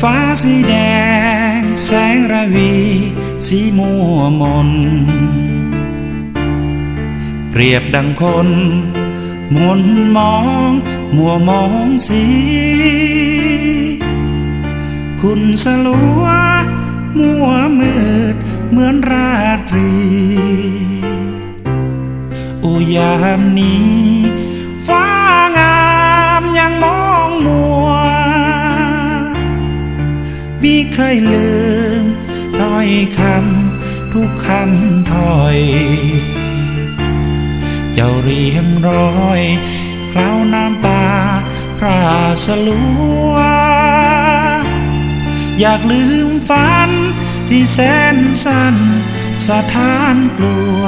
ฟ้าสีแดง แสงระวี สีมัวมน เปรียบดังคนมนมอง มัวมองสี คุณสลัว มัวมืด เหมือนราตรี โอยามนี้ เคยลืมร้อยคำทุกคำถอย เจ้าเรียมร้อยคล้าวน้ำตาพราสลัว อยากลืมฝันที่แสนสั้นสถานกลัว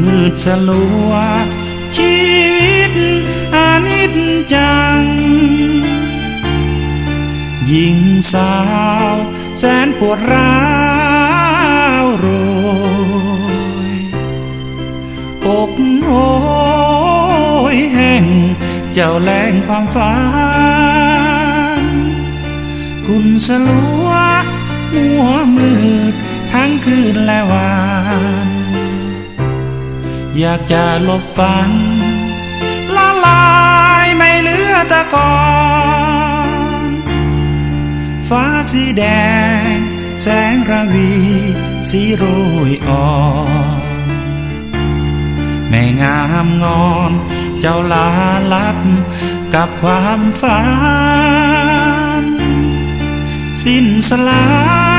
มืดสลัว ชีวิตอานิจจัง หญิงสาว แสนปวดร้าวโรยอกโอยแห่งเจ้าแรงความฝันคุณสลัวหัวมืดทั้งคืนและวัน อยากจะลบฝัน สีแดง แสงระวี สีโรยอ่อนแม่งามงอน เจ้าลาลับกับความฝัน สิ้นสลา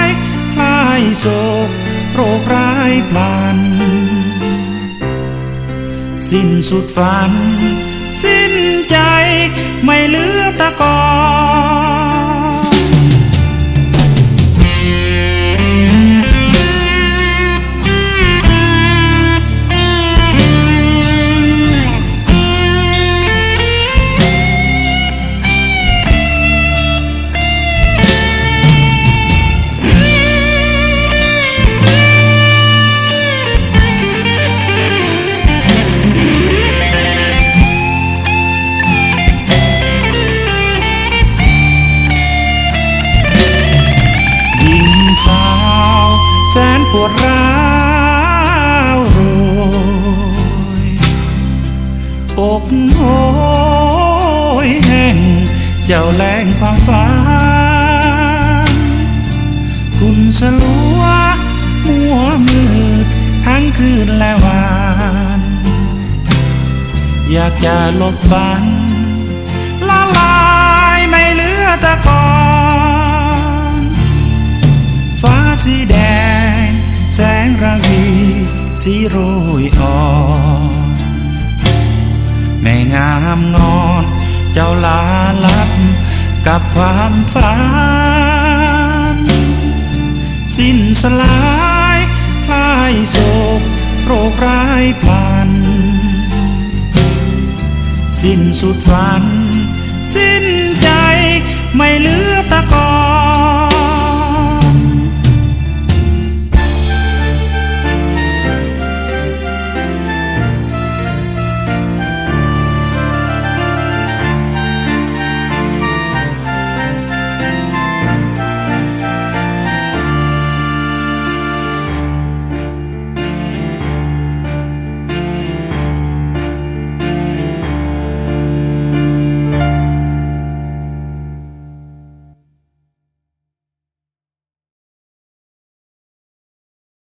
ยคลายโศกโรคร้ายพลัน สิ้นสุดฝัน สิ้นใจไม่เหลือตะกอน ยแห่งเจ้าแรงความฝันคุณสลัวหัวมืดทั้งคืนและวันอยากจะลบฝัน ละลายไม่เหลือตะกอนฟ้าสีแดง แสงระวีสีโรยอ่อน แม่งามงอน เจ้าลาลับกับความฝัน สิ้นสลายคลายโศกโรคร้ายพัน สิ้นสุดฝัน สิ้นใจไม่เหลือตะกอน